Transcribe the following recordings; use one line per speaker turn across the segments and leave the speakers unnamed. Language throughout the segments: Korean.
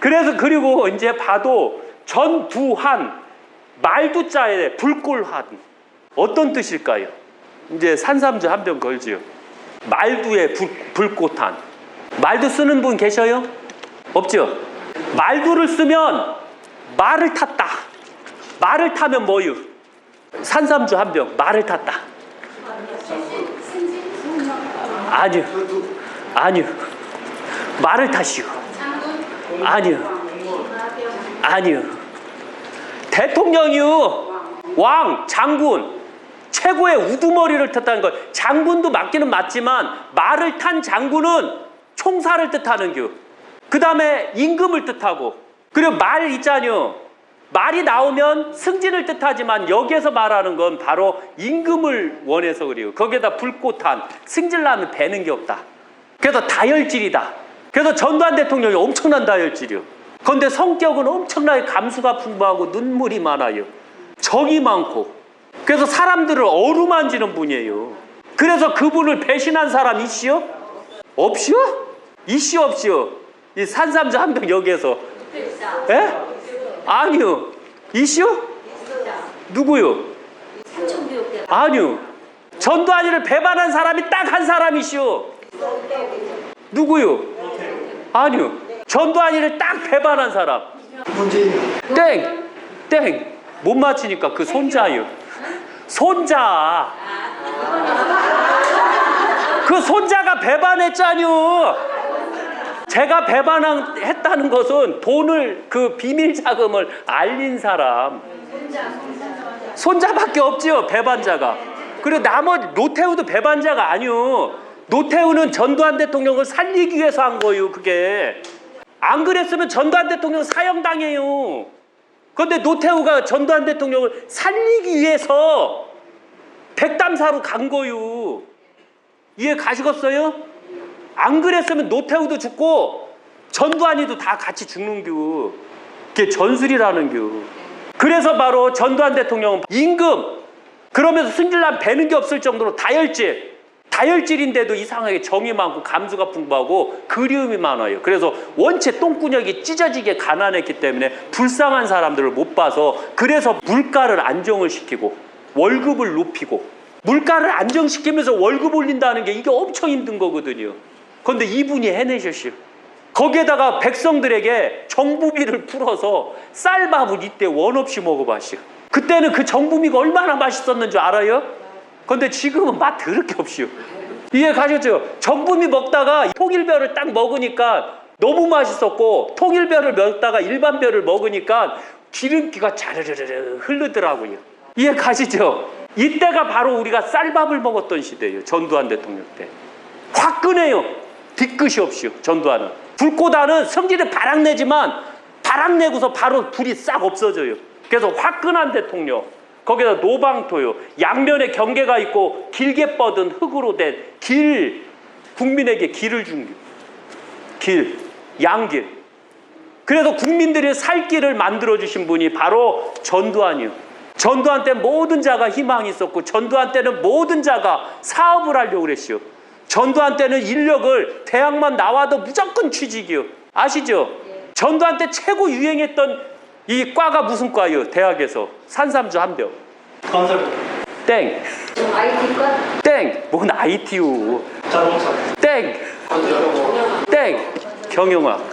그래서 그리고 이제 봐도 전두한 말두 자에 불골한 어떤 뜻일까요? 이제 산삼주 한 병 걸지요. 말두에 불, 불꽃한 말두 쓰는 분 계셔요? 없죠? 말두를 쓰면 말을 탔다. 말을 타면 뭐요? 산삼주 한 병 말을 탔다. 아니요. 아니요. 말을 타시오. 아니요. 아니요. 대통령이요. 왕, 장군, 최고의 우두머리를 탔다는 걸. 장군도 맞기는 맞지만 말을 탄 장군은 총사를 뜻하는 겨. 그 다음에 임금을 뜻하고. 그리고 말 있잖요. 말이 나오면 승진을 뜻하지만 여기에서 말하는 건 바로 임금을 원해서 그래요. 거기에다 불꽃한 승진하면 배는 게 없다. 그래서 다혈질이다. 그래서 전두환 대통령이 엄청난 다혈질이요. 그런데 성격은 엄청나게 감수가 풍부하고 눈물이 많아요. 정이 많고. 그래서 사람들을 어루만지는 분이에요. 그래서 그분을 배신한 사람 있시요? 없시요? 있시요 없시요? 이 산삼자 한병 여기에서. 예? 아니요. 있시요? 누구요? 아니요. 전두환이를 배반한 사람이 딱 한 사람이시오. 누구요? 아니요. 전두환이를 딱 배반한 사람. 땡! 땡! 못 맞히니까 그 손자요. 손자. 그 손자가 배반했잖요. 제가 배반했다는 것은 돈을 그 비밀 자금을 알린 사람. 손자밖에 없지요 배반자가. 그리고 나머지 노태우도 배반자가 아니요. 노태우는 전두환 대통령을 살리기 위해서 한 거예요. 그게 안 그랬으면 전두환 대통령 사형당해요. 그런데 노태우가 전두환 대통령을 살리기 위해서 백담사로 간 거요. 이해 가시겠어요? 안 그랬으면 노태우도 죽고 전두환이도 다 같이 죽는 겨. 그게 전술이라는 겨. 그래서 바로 전두환 대통령은 임금 그러면서 승질난 배는 게 없을 정도로 다혈질 다혈질인데도 이상하게 정이 많고 감수가 풍부하고 그리움이 많아요. 그래서 원체 똥구녕이 찢어지게 가난했기 때문에 불쌍한 사람들을 못 봐서 그래서 물가를 안정을 시키고 월급을 높이고 물가를 안정시키면서 월급 올린다는 게 이게 엄청 힘든 거거든요. 그런데 이분이 해내셨어요. 거기에다가 백성들에게 정부비를 풀어서 쌀밥을 이때 원 없이 먹어봤어요. 그때는 그 정부미가 얼마나 맛있었는 줄 알아요? 근데 지금은 맛 더럽게 없이요. 이해 가셨죠? 정부미 먹다가 통일별을 딱 먹으니까 너무 맛있었고 통일별을 먹다가 일반별을 먹으니까 기름기가 자르르르 흐르더라고요. 이해 가시죠? 이때가 바로 우리가 쌀밥을 먹었던 시대예요. 전두환 대통령 때. 화끈해요. 뒤끝이 없이요. 전두환은. 불꽃아는 성질이 바락내지만 바락내고서 바로 불이 싹 없어져요. 그래서 화끈한 대통령. 거기다 노방토요. 양면에 경계가 있고 길게 뻗은 흙으로 된 길. 국민에게 길을 준 길. 길. 양길. 그래서 국민들이 살 길을 만들어 주신 분이 바로 전두환이요. 전두환 때 모든 자가 희망이 있었고 전두환 때는 모든 자가 사업을 하려고 그랬어요. 전두환 때는 인력을 대학만 나와도 무조건 취직이요. 아시죠? 전두환 때 최고 유행했던 이 과가 무슨 과요? 대학에서 산삼주 한 병.
건설
땡.
IT과
땡. 뭔 IT요?
자동차
땡. 땡. 경영학.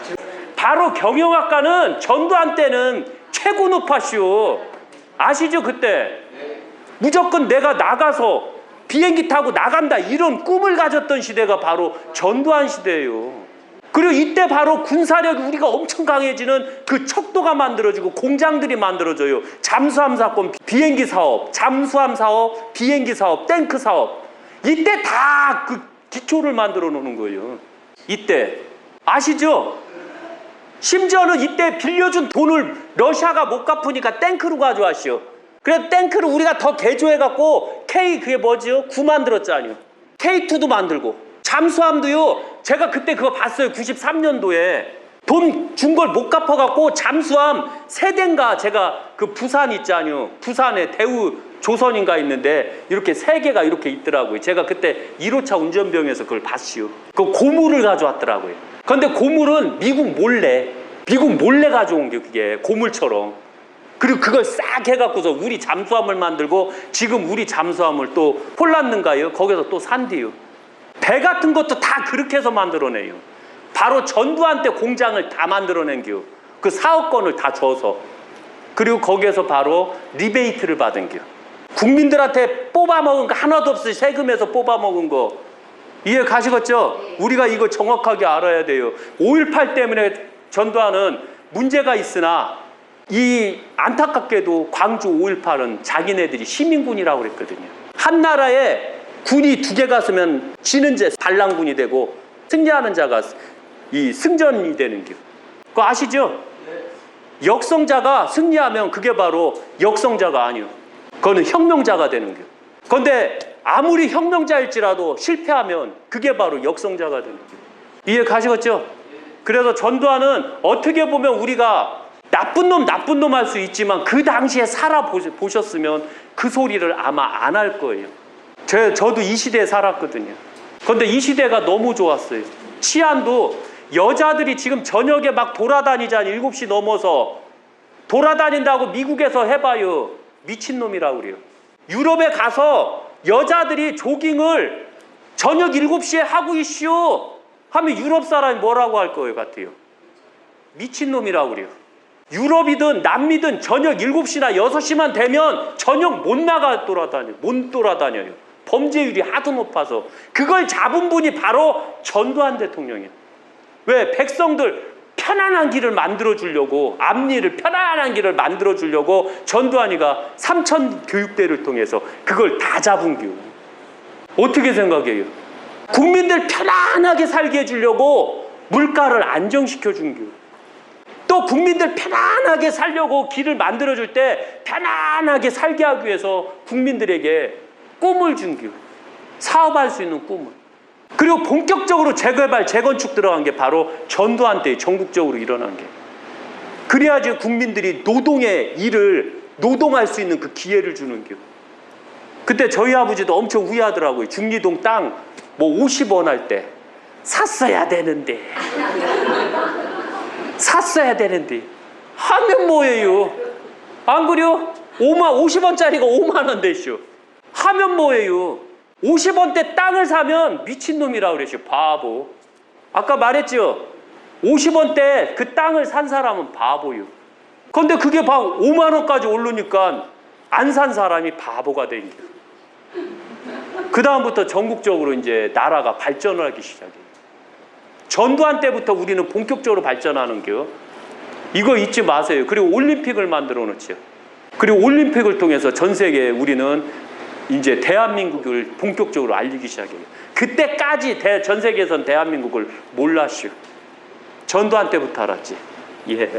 바로 경영학과는 전두환 때는 최고 높았슈. 아시죠 그때? 무조건 내가 나가서 비행기 타고 나간다 이런 꿈을 가졌던 시대가 바로 전두환 시대예요. 그리고 이때 바로 군사력이 우리가 엄청 강해지는 그 척도가 만들어지고 공장들이 만들어져요. 잠수함 사건, 비행기 사업, 잠수함 사업, 비행기 사업, 탱크 사업. 이때 다 그 기초를 만들어 놓는 거예요. 이때 아시죠? 심지어는 이때 빌려준 돈을 러시아가 못 갚으니까 탱크로 가져왔시오. 그래서 탱크를 우리가 더 개조해갖고 K 그게 뭐지요? 9 만들었잖아요. K2도 만들고 잠수함도요. 제가 그때 그거 봤어요. 93년도에 돈 준 걸 못 갚아갖고 잠수함 세 대인가 제가 그 부산 있잖아요. 부산에 대우 조선인가 있는데 이렇게 세 개가 이렇게 있더라고요. 제가 그때 1호차 운전병에서 그걸 봤시요. 그 고물을 가져왔더라고요. 근데 고물은 미국 몰래, 미국 몰래 가져온 게 그게 고물처럼. 그리고 그걸 싹 해갖고서 우리 잠수함을 만들고 지금 우리 잠수함을 또 폴란드인가요? 거기서 또 산대요. 배 같은 것도 다 그렇게 해서 만들어내요. 바로 전두환 때 공장을 다 만들어낸겨. 그 사업권을 다 줘서. 그리고 거기에서 바로 리베이트를 받은겨. 국민들한테 뽑아먹은 거 하나도 없이 세금에서 뽑아먹은 거. 이해 가시겠죠? 우리가 이거 정확하게 알아야 돼요. 5.18 때문에 전두환은 문제가 있으나 이 안타깝게도 광주 5.18은 자기네들이 시민군이라고 그랬거든요. 한 나라에 군이 두 개가 쓰면 지는 자 반란군이 되고 승리하는 자가 이 승전이 되는 게. 그거 아시죠? 역성자가 승리하면 그게 바로 역성자가 아니요. 그거는 혁명자가 되는 게. 그런데 아무리 혁명자일지라도 실패하면 그게 바로 역성자가 되는 게. 이해 가시겠죠? 그래서 전두환은 어떻게 보면 우리가 나쁜 놈 나쁜 놈 할 수 있지만 그 당시에 살아 보셨으면 그 소리를 아마 안 할 거예요. 저, 저도 이 시대에 살았거든요. 그런데 이 시대가 너무 좋았어요. 치안도 여자들이 지금 저녁에 막 돌아다니잖아요. 7시 넘어서. 돌아다닌다고 미국에서 해봐요. 미친놈이라고 그래요. 유럽에 가서 여자들이 조깅을 저녁 7시에 하고 있슈. 하면 유럽 사람이 뭐라고 할 거예요, 같아요. 미친놈이라고 그래요. 유럽이든 남미든 저녁 7시나 6시만 되면 저녁 못 나가 돌아다녀요. 못 돌아다녀요. 범죄율이 하도 높아서. 그걸 잡은 분이 바로 전두환 대통령이에요. 왜? 백성들 편안한 길을 만들어 주려고 앞니를 편안한 길을 만들어 주려고 전두환이가 삼천 교육대를 통해서 그걸 다 잡은 겨. 어떻게 생각해요? 국민들 편안하게 살게 해주려고 물가를 안정시켜 준 겨. 또 국민들 편안하게 살려고 길을 만들어 줄 때 편안하게 살게 하기 위해서 국민들에게 꿈을 준 겨. 사업할 수 있는 꿈을. 그리고 본격적으로 재개발, 재건축 들어간 게 바로 전두환 때 전국적으로 일어난 게. 그래야지 국민들이 노동의 일을 노동할 수 있는 그 기회를 주는 게. 그때 저희 아버지도 엄청 후회하더라고요. 중리동 땅 뭐 50원 할 때 샀어야 되는데. 샀어야 되는데. 하면 뭐예요? 안 그래요? 5만 50원짜리가 5만 원 되쇼. 하면 뭐예요? 50원대 땅을 사면 미친놈이라고 그러죠. 바보. 아까 말했죠. 50원대 그 땅을 산 사람은 바보요. 근데 그게 막 5만 원까지 오르니까 안 산 사람이 바보가 된 거예요. 그 다음부터 전국적으로 이제 나라가 발전을 하기 시작해요. 전두환 때부터 우리는 본격적으로 발전하는 겨. 이거 잊지 마세요. 그리고 올림픽을 만들어 놓죠. 그리고 올림픽을 통해서 전 세계에 우리는 이제 대한민국을 본격적으로 알리기 시작해요. 그때까지 대, 전 세계에선 대한민국을 몰랐슈. 전두환 때부터 알았지. 예.